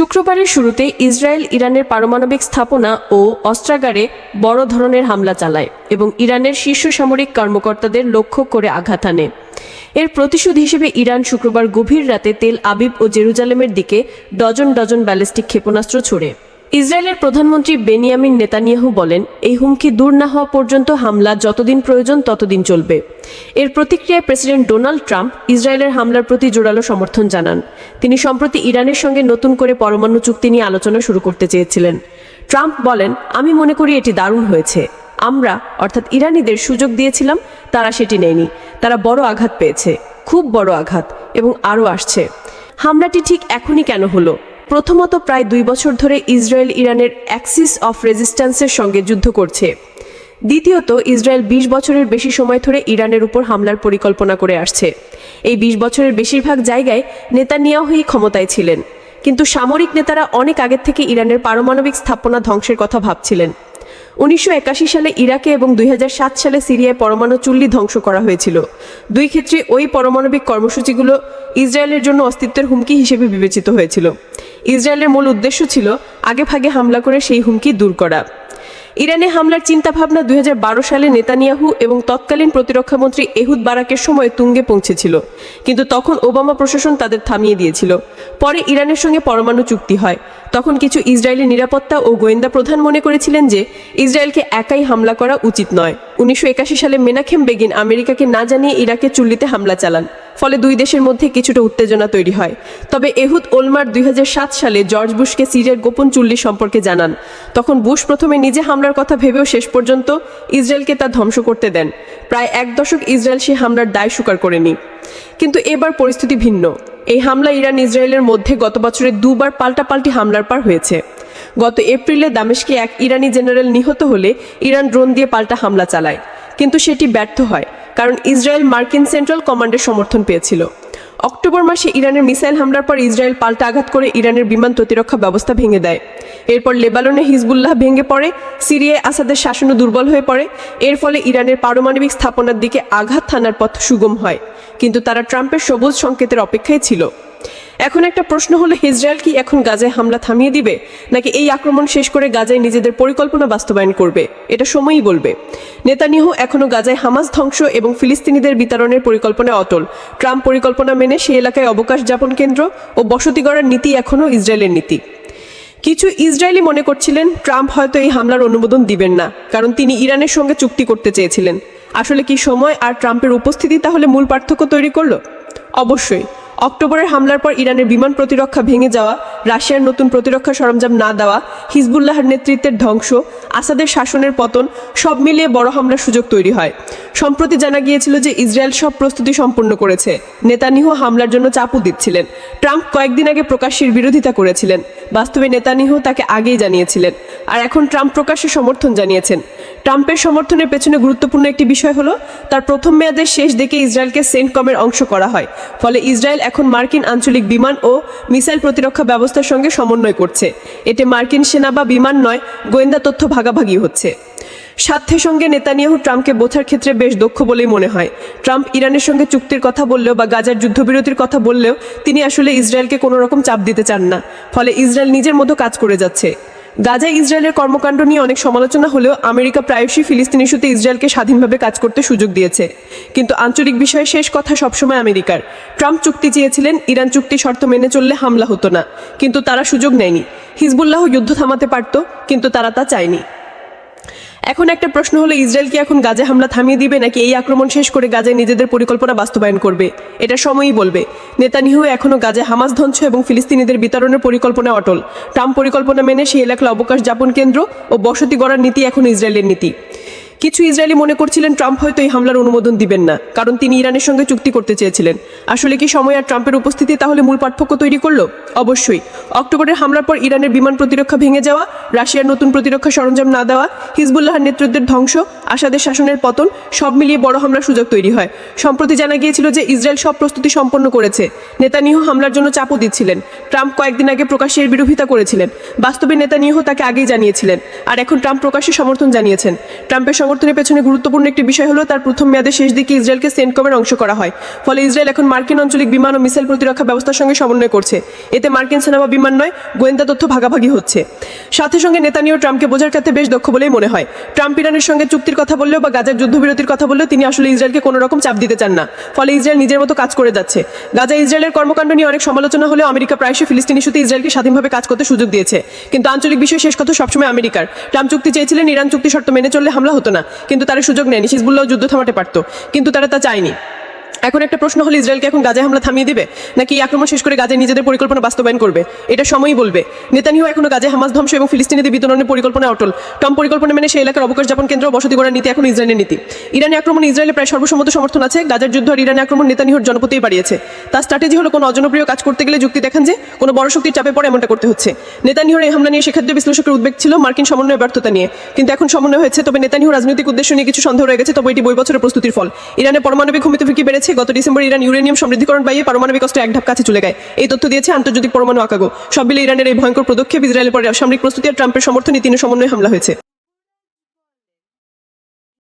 শুক্রবারের শুরুতে ইসরায়েল ইরানের পারমাণবিক স্থাপনা ও অস্ত্রাগারে বড় ধরনের হামলা চালায় এবং ইরানের শীর্ষ সামরিক কর্মকর্তাদের লক্ষ্য করে আঘাত আনে। এর প্রতিশোধ হিসেবে ইরান শুক্রবার গভীর রাতে তেল আবিব ও জেরুজালেমের দিকে ডজন ডজন ব্যালিস্টিক ক্ষেপণাস্ত্র ছোড়ে। ইসরায়েলের প্রধানমন্ত্রী বেনিয়ামিন নেতানিয়াহু বলেন, এই হুমকি দূর না হওয়া পর্যন্ত হামলা যতদিন প্রয়োজন ততদিন চলবে। এর প্রতিক্রিয়ায় প্রেসিডেন্ট ডোনাল্ড ট্রাম্প ইসরায়েলের হামলার প্রতি জোরালো সমর্থন জানান। তিনি সম্প্রতি ইরানের সঙ্গে নতুন করে পরমাণু চুক্তি নিয়ে আলোচনা শুরু করতে চেয়েছিলেন। ট্রাম্প বলেন, আমি মনে করি এটি দারুণ হয়েছে। আমরা, অর্থাৎ ইরানিদের সুযোগ দিয়েছিলাম, তারা সেটি নেয়নি। তারা বড় আঘাত পেয়েছে, খুব বড় আঘাত এবং আরও আসছে। হামলাটি ঠিক এখনই কেন হলো? প্রথমত প্রায় দুই বছর ধরে ইসরায়েল ইরানের অ্যাক্সিস অফ রেজিস্ট্যান্সের সঙ্গে যুদ্ধ করছে। দ্বিতীয়ত, ইসরায়েল বিশ বছরের বেশি সময় ধরে ইরানের উপর হামলার পরিকল্পনা করে আসছে। এই বিশ বছরের বেশিরভাগ জায়গায় নেতা নেতানিয়াহুই ক্ষমতায় ছিলেন। কিন্তু সামরিক নেতারা অনেক আগের থেকে ইরানের পারমাণবিক স্থাপনা ধ্বংসের কথা ভাবছিলেন। উনিশশো একাশি সালে ইরাকে এবং দুই হাজার সাত সালে সিরিয়ায় পরমাণু চুল্লি ধ্বংস করা হয়েছিল। দুই ক্ষেত্রে ওই পারমাণবিক কর্মসূচিগুলো ইসরায়েলের জন্য অস্তিত্বের হুমকি হিসেবে বিবেচিত হয়েছিল। ইসরায়েলের মূল উদ্দেশ্য ছিল আগে ভাগে হামলা করে সেই হুমকি দূর করা। ইরানে হামলার চিন্তাভাবনা দুই হাজার বারো সালে নেতানিয়াহু এবং তৎকালীন প্রতিরক্ষামন্ত্রী এহুদ বারাকের সময় তুঙ্গে পৌঁছেছিল। কিন্তু তখন ওবামা প্রশাসন তাদের থামিয়ে দিয়েছিল। পরে ইরানের সঙ্গে পরমাণু চুক্তি হয়। তখন কিছু ইসরায়েলি নিরাপত্তা ও গোয়েন্দা প্রধান মনে করেছিলেন যে, ইসরায়েলকে একাই হামলা করা উচিত নয়। উনিশশো সালে মেনাখেম বেগিন আমেরিকাকে না জানিয়ে ইরাকে চুল্লিতে হামলা চালান। ফলে দুই দেশের মধ্যে কিছুটা উত্তেজনা তৈরি হয়। তবে এহুদ ওলমার দুই হাজার সাত সালে জর্জ বুশকে সিরিয়ার গোপন চুল্লি সম্পর্কে জানান। তখন বুশ প্রথমে নিজে হামলার কথা ভেবেও শেষ পর্যন্ত ইসরায়েলকে তা ধ্বংস করতে দেন। প্রায় এক দশক ইসরায়েল সে হামলার দায় স্বীকার করেনি। কিন্তু এবার পরিস্থিতি ভিন্ন। এই হামলা ইরান ইসরায়েলের মধ্যে গত বছরে দুবার পাল্টাপাল্টি হামলার পার হয়েছে। গত এপ্রিলে দামেশকে এক ইরানি জেনারেল নিহত হলে ইরান ড্রোন দিয়ে পাল্টা হামলা চালায়। কিন্তু সেটি ব্যর্থ হয়। কারণ ইসরায়েল মার্কিন সেন্ট্রাল কমান্ডের সমর্থন পেয়েছিল। অক্টোবর মাসে ইরানের মিসাইল হামলার পর ইসরায়েল পাল্টা আঘাত করে ইরানের বিমান প্রতিরক্ষা ব্যবস্থা ভেঙে দেয়। এরপর লেবাননে হিজবুল্লাহ ভেঙে পড়ে, সিরিয়ায় আসাদের শাসনও দুর্বল হয়ে পড়ে। এর ফলে ইরানের পারমাণবিক স্থাপনার দিকে আঘাত থানার পথ সুগম হয়। কিন্তু তারা ট্রাম্পের সবুজ সংকেতের অপেক্ষায় ছিল। এখন একটা প্রশ্ন হলো, ইসরায়েল কি এখন গাজায় হামলা থামিয়ে দিবে? নাকি এই আক্রমণ শেষ করে গাজায় নিজেদের পরিকল্পনা বাস্তবায়ন করবে? এটা সময়ই বলবে। নেতানিয়াহু এখনও গাজায় হামাস ধ্বংস এবং ফিলিস্তিনিদের বিতরণের পরিকল্পনায় অটল। ট্রাম্প পরিকল্পনা মেনে সেই এলাকায় অবকাশ যাপন কেন্দ্র ও বসতি গড়ার নীতি এখনও ইসরায়েলের নীতি। কিছু ইসরায়েলি মনে করছিলেন, ট্রাম্প হয়তো এই হামলার অনুমোদন দিবেন না, কারণ তিনি ইরানের সঙ্গে চুক্তি করতে চেয়েছিলেন। আসলে কি সময় আর ট্রাম্পের উপস্থিতি তাহলে মূল পার্থক্য তৈরি করল? অবশ্যই। অক্টোবরের হামলার পর ইরানের বিমান প্রতিরক্ষা ভেঙে যাওয়া, রাশিয়ার নতুন প্রতিরক্ষা সরঞ্জাম না দেওয়া, হিজবুল্লাহর নেতৃত্বের ধ্বংস, আসাদের শাসনের পতন, সব মিলিয়ে বড় হামলার সুযোগ তৈরি হয়। সম্প্রতি জানা গিয়েছিল যে ইসরায়েল সব প্রস্তুতি সম্পূর্ণ করেছে। নেতানিহু হামলার জন্য চাপও দিচ্ছিলেন। ট্রাম্প কয়েকদিন আগে প্রকাশ্যের বিরোধিতা করেছিলেন। বাস্তবে নেতানিহু তাকে আগেই জানিয়েছিলেন। আর এখন ট্রাম্প প্রকাশ্যে সমর্থন জানিয়েছেন। ট্রাম্পের সমর্থনের পেছনে গুরুত্বপূর্ণ একটি বিষয় হলো, তার প্রথম মেয়াদের শেষ দিকে ইসরায়েলকে সেন্টকমের অংশ করা হয়, ফলে ইসরায়েল এখন মার্কিন আঞ্চলিক বিমান ও মিসাইল প্রতিরক্ষা ব্যবস্থার সঙ্গে সমন্বয় করছে। এতে মার্কিন সেনা বা বিমান নয়, গোয়েন্দা তথ্য ভাগাভাগি হচ্ছে। স্বার্থের সঙ্গে নেতানিয়াহু ট্রাম্পকে বোঝার ক্ষেত্রে বেশ দক্ষ বলেই মনে হয়। ট্রাম্প ইরানের সঙ্গে চুক্তির কথা বললেও বা গাজার যুদ্ধবিরতির কথা বললেও তিনি আসলে ইসরায়েলকে কোনো রকম চাপ দিতে চান না, ফলে ইসরায়েল নিজের মতো কাজ করে যাচ্ছে। গাজায় ইসরায়েলের কর্মকাণ্ড নিয়ে অনেক সমালোচনা হলেও আমেরিকা প্রায়শই ফিলিস্তিন ইস্যুতে ইসরায়েলকে স্বাধীনভাবে কাজ করতে সুযোগ দিয়েছে। কিন্তু আঞ্চলিক বিষয়ে শেষ কথা সবসময় আমেরিকার। ট্রাম্প চুক্তি চেয়েছিলেন, ইরান চুক্তি শর্ত মেনে চললে হামলা হতো না। কিন্তু তারা সুযোগ নেয়নি। হিজবুল্লাহ যুদ্ধ থামাতে পারত, কিন্তু তারা তা চায়নি। এখন একটা প্রশ্ন হলো, ইসরায়েল কি এখন গাজে হামলা থামিয়ে দিবে, নাকি এই আক্রমণ শেষ করে গাজায় নিজেদের পরিকল্পনা বাস্তবায়ন করবে? এটা সময়ই বলবে। নেতানিহু এখনও গাজে হামাজ ধ্বংস এবং ফিলিস্তিনিদের বিতরণের পরিকল্পনা অটল। ট্রাম্প পরিকল্পনা মেনে সেই এলাকায় অবকাশ যাপন কেন্দ্র ও বসতি গড়ার নীতি এখন ইসরায়েলের নীতি। কিছু ইসরায়েলি মনে করছিলেন ট্রাম্প হয়তো এই হামলার অনুমোদন দিবেন না, কারণ তিনি ইরানের সঙ্গে চুক্তি করতে চেয়েছিলেন। আসলে কি সময় আর ট্রাম্পের উপস্থিতি তাহলে মূল পার্থক্য তৈরি করল? অবশ্যই। অক্টোবরের হামলার পর ইরানের বিমান প্রতিরক্ষা ভেঙে যাওয়া, রাশিয়ার নতুন প্রতিরক্ষা সরঞ্জাম না দেওয়া, হিজবুল্লাহর নেতৃত্বের ধ্বংস, আসাদের শাসনের পতন, সব মিলিয়ে বড় হামলার সুযোগ তৈরি হয়। সম্প্রতি জানা গিয়েছিল যে ইসরায়েল সব প্রস্তুতি সম্পন্ন করেছে। নেতানিয়াহু হামলার জন্য চাপও দিচ্ছিলেন। ট্রাম্প কয়েকদিন আগে প্রকাশ্যে এর বিরোধিতা করেছিলেন। বাস্তবে নেতানিয়াহু তাকে আগেই জানিয়েছিলেন, আর এখন ট্রাম্প প্রকাশ্যে সমর্থন জানিয়েছেন। ট্রাম্পের সমর্থনের পেছনে গুরুত্বপূর্ণ একটি বিষয় হলো, তার প্রথম মেয়াদের শেষ দিকে ইসরায়েলকে সেন্টকমের অংশ করা হয়। ফলে ইসরায়েল এখন মার্কিন আঞ্চলিক বিমান ও মিসাইল প্রতিরক্ষা ব্যবস্থার সঙ্গে সমন্বয় করছে। এতে মার্কিন সেনা বা বিমান নয়, গোয়েন্দা তথ্য ভাগাভাগি হচ্ছে। সাথে সঙ্গে নেতানিও ট্রাম্পকে বোঝার ক্ষেত্রে বেশ দক্ষ বলেই মনে হয়। ট্রাম্প ইরানের সঙ্গে চুক্তির কথা বললেও বা গাজার যুদ্ধবিরতির কথা বললেও তিনি আসলে ইসরায়েলকে কোনো রকম চাপ দিতে চান না। ফলে ইসরায়েল নিজের মতো কাজ করে যাচ্ছে। গাজা ইসরায়েলের কর্মকাণ্ড নিয়ে অনেক সমালোচনা হলেও আমেরিকা প্রায়শই ফিলিস্তিন ইস্যুতে ইসরায়েলকে স্বাধীনভাবে কাজ করতে সুযোগ দিয়েছে। কিন্তু আঞ্চলিক বিষয় শেষ কথা সবসময় আমেরিকার। ট্রাম্প চুক্তি চেয়েছিলেন ইরান চুক্তি শর্ত মেনে চললে হামলা হতো না। কিন্তু তারা সুযোগ নেয়নি। হিজবুল্লাহ যুদ্ধ থামাতে পারতো কিন্তু তারা তা চায়নি। এখন একটা প্রশ্ন হলো, ইসরায়েলকে এখন গাজায় হামলা থামিয়ে দিবে? নাকি আক্রমণ শেষ করে গাজায় নিজেদের পরিকল্পনা বাস্তবায়ন করবে? এটা সময়ই বলবে। নেতানিয়াহু এখনও গাজায় হামাস, ধ্বংস এবং ফিলিস্তিনিদের বিতরণের পরিকল্পনা অটল। টম পরিকল্পনা মেনে সেই এলাকার অবকাশ যাপন কেন্দ্র বসতি গড়ার নীতি এখন ইসরায়েলের নীতি। ইরানি আক্রমণ ইসরায়েলের প্রায় সর্বসম্মত সমর্থন আছে। গাজার যুদ্ধ আর ইরানি আক্রমণ নেতানিহর জনপতিই বাড়িয়েছে। তার স্ট্র্যাটেজি হলো, কোনো অজনপ্রিয় কাজ করতে গেলে যুক্তি দেখান যে, কোনো বড় শক্তির চাপে পড়ে এমনটা করতে হচ্ছে। নেতানিহর এই হামলা নিয়ে সেক্ষেত্রে বিশ্লেষকের উদ্বেগ ছিল মার্কিন সমন্বয় ব্যর্থতা নিয়ে। কিন্তু এখন সমন্বয় হয়েছে, তবে নেতানিয়াহু রাজনৈতিক উদ্দেশ্য নিয়ে কিছু সন্দেহ রয়ে গেছে, তবে এটি বই বছরের প্রস্তুতির ফল। ইরানের পারমাণবিক হুমিতে ফিকি বেড়েছে। গত ডিসেম্বর ইরান ইউরেনিয়াম সমৃদ্ধিকরণ বাইয়ে পারমাণবিক অস্ত্র এক ধাপ কাছে চলে যায়। এই তথ্য দিয়েছে আন্তর্জাতিক পরমাণু আকাগো। সব মিলে ইরানের এই ভয়ঙ্কর পদক্ষেপ ইসরায়েলের পরে সামরিক প্রস্তুতি আর ট্রাম্পের সমর্থনে তিন সমন্বয়ে হামলা হয়েছে।